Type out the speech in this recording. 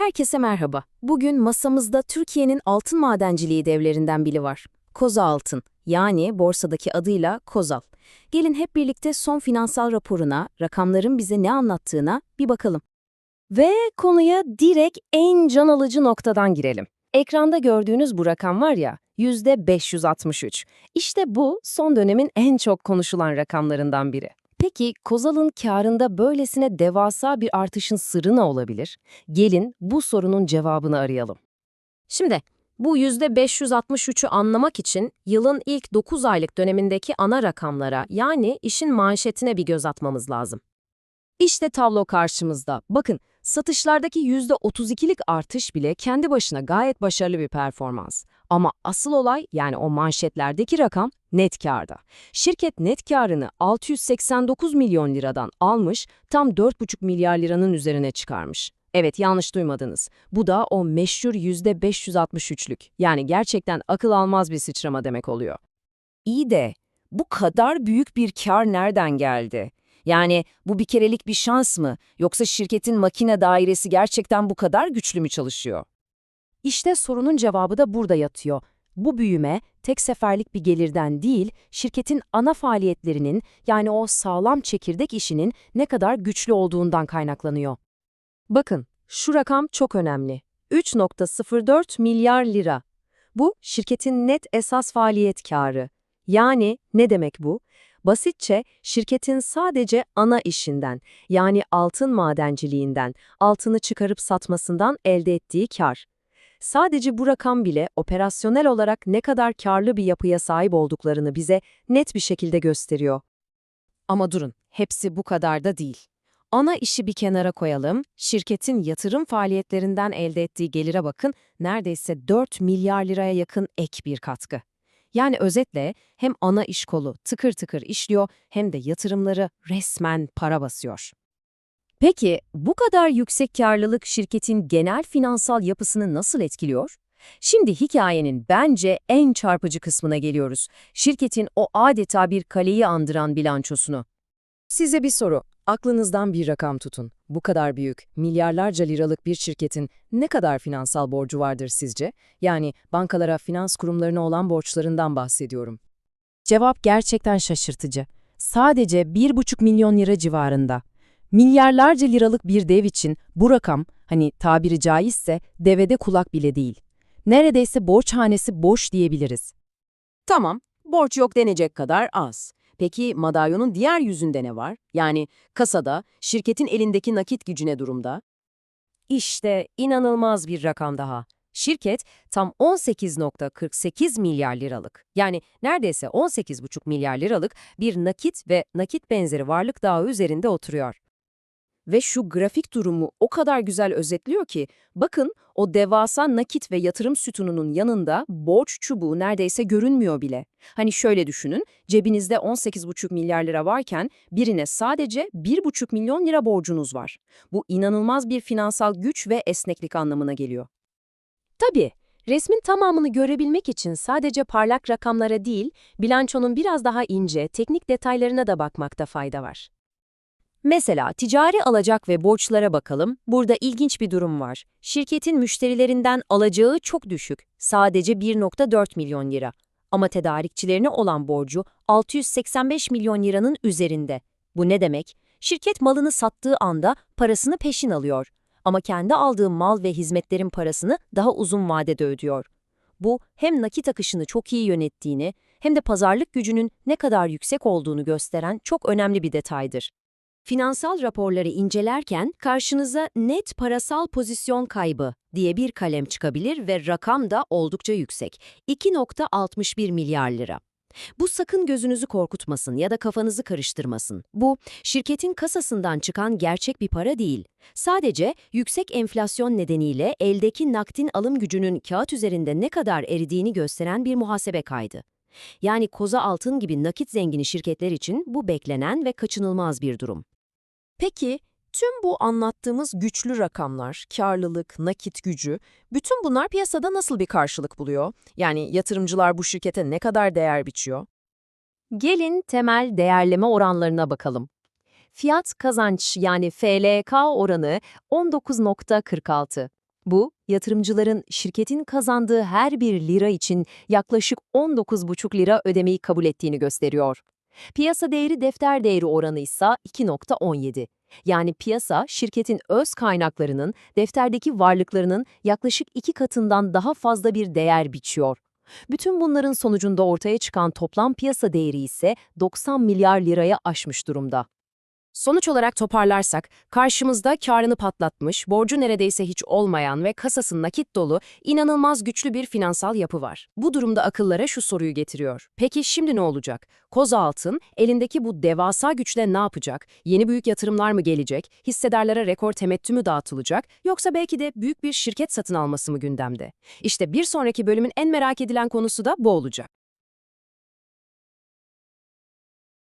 Herkese merhaba. Bugün masamızda Türkiye'nin altın madenciliği devlerinden biri var. Koza Altın, yani borsadaki adıyla Kozal. Gelin hep birlikte son finansal raporuna, rakamların bize ne anlattığına bir bakalım. Ve konuya direkt en can alıcı noktadan girelim. Ekranda gördüğünüz bu rakam var ya, %563. İşte bu son dönemin en çok konuşulan rakamlarından biri. Peki Kozal'ın karında böylesine devasa bir artışın sırrı ne olabilir? Gelin bu sorunun cevabını arayalım. Şimdi bu %563'ü anlamak için yılın ilk 9 aylık dönemindeki ana rakamlara yani işin manşetine bir göz atmamız lazım. İşte tablo karşımızda. Bakın satışlardaki %32'lik artış bile kendi başına gayet başarılı bir performans. Ama asıl olay yani o manşetlerdeki rakam net kârda. Şirket net kârını 689 milyon liradan almış, tam 4,5 milyar liranın üzerine çıkarmış. Evet yanlış duymadınız. Bu da o meşhur %563'lük. Yani gerçekten akıl almaz bir sıçrama demek oluyor. İyi de bu kadar büyük bir kar nereden geldi? Yani bu bir kerelik bir şans mı yoksa şirketin makine dairesi gerçekten bu kadar güçlü mü çalışıyor? İşte sorunun cevabı da burada yatıyor. Bu büyüme tek seferlik bir gelirden değil, şirketin ana faaliyetlerinin yani o sağlam çekirdek işinin ne kadar güçlü olduğundan kaynaklanıyor. Bakın, şu rakam çok önemli. 3.04 milyar lira. Bu şirketin net esas faaliyet karı. Yani ne demek bu? Basitçe şirketin sadece ana işinden yani altın madenciliğinden, altını çıkarıp satmasından elde ettiği kar. Sadece bu rakam bile operasyonel olarak ne kadar karlı bir yapıya sahip olduklarını bize net bir şekilde gösteriyor. Ama durun, hepsi bu kadar da değil. Ana işi bir kenara koyalım, şirketin yatırım faaliyetlerinden elde ettiği gelire bakın, neredeyse 4 milyar liraya yakın ek bir katkı. Yani özetle hem ana iş kolu tıkır tıkır işliyor hem de yatırımları resmen para basıyor. Peki bu kadar yüksek karlılık şirketin genel finansal yapısını nasıl etkiliyor? Şimdi hikayenin bence en çarpıcı kısmına geliyoruz. Şirketin o adeta bir kaleyi andıran bilançosunu. Size bir soru. Aklınızdan bir rakam tutun. Bu kadar büyük, milyarlarca liralık bir şirketin ne kadar finansal borcu vardır sizce? Yani bankalara, finans kurumlarına olan borçlarından bahsediyorum. Cevap gerçekten şaşırtıcı. Sadece 1,5 milyon lira civarında. Milyarlarca liralık bir dev için bu rakam, hani tabiri caizse, devede kulak bile değil. Neredeyse borç hanesi boş diyebiliriz. Tamam, borç yok denecek kadar az. Peki madalyonun diğer yüzünde ne var? Yani kasada, şirketin elindeki nakit gücüne durumda. İşte inanılmaz bir rakam daha. Şirket tam 18.48 milyar liralık, yani neredeyse 18,5 milyar liralık bir nakit ve nakit benzeri varlık dağı üzerinde oturuyor. Ve şu grafik durumu o kadar güzel özetliyor ki, bakın o devasa nakit ve yatırım sütununun yanında borç çubuğu neredeyse görünmüyor bile. Hani şöyle düşünün, cebinizde 18,5 milyar lira varken birine sadece 1,5 milyon lira borcunuz var. Bu inanılmaz bir finansal güç ve esneklik anlamına geliyor. Tabii, resmin tamamını görebilmek için sadece parlak rakamlara değil, bilançonun biraz daha ince, teknik detaylarına da bakmakta fayda var. Mesela ticari alacak ve borçlara bakalım. Burada ilginç bir durum var. Şirketin müşterilerinden alacağı çok düşük. Sadece 1.4 milyon lira. Ama tedarikçilerine olan borcu 685 milyon liranın üzerinde. Bu ne demek? Şirket malını sattığı anda parasını peşin alıyor. Ama kendi aldığı mal ve hizmetlerin parasını daha uzun vadede ödüyor. Bu hem nakit akışını çok iyi yönettiğini hem de pazarlık gücünün ne kadar yüksek olduğunu gösteren çok önemli bir detaydır. Finansal raporları incelerken karşınıza net parasal pozisyon kaybı diye bir kalem çıkabilir ve rakam da oldukça yüksek. 2.61 milyar lira. Bu sakın gözünüzü korkutmasın ya da kafanızı karıştırmasın. Bu, şirketin kasasından çıkan gerçek bir para değil. Sadece yüksek enflasyon nedeniyle eldeki nakdin alım gücünün kağıt üzerinde ne kadar eridiğini gösteren bir muhasebe kaydı. Yani koza altın gibi nakit zengini şirketler için bu beklenen ve kaçınılmaz bir durum. Peki, tüm bu anlattığımız güçlü rakamlar, karlılık, nakit gücü, bütün bunlar piyasada nasıl bir karşılık buluyor? Yani yatırımcılar bu şirkete ne kadar değer biçiyor? Gelin temel değerleme oranlarına bakalım. Fiyat kazanç yani FLK oranı 19.46. Bu, yatırımcıların şirketin kazandığı her bir lira için yaklaşık 19,5 lira ödemeyi kabul ettiğini gösteriyor. Piyasa değeri defter değeri oranı ise 2.17. Yani piyasa, şirketin öz kaynaklarının defterdeki varlıklarının yaklaşık iki katından daha fazla bir değer biçiyor. Bütün bunların sonucunda ortaya çıkan toplam piyasa değeri ise 90 milyar liraya aşmış durumda. Sonuç olarak toparlarsak, karşımızda karını patlatmış, borcu neredeyse hiç olmayan ve kasası nakit dolu, inanılmaz güçlü bir finansal yapı var. Bu durumda akıllara şu soruyu getiriyor. Peki şimdi ne olacak? Koza Altın, elindeki bu devasa güçle ne yapacak? Yeni büyük yatırımlar mı gelecek? Hissedarlara rekor temettü mü dağıtılacak? Yoksa belki de büyük bir şirket satın alması mı gündemde? İşte bir sonraki bölümün en merak edilen konusu da bu olacak.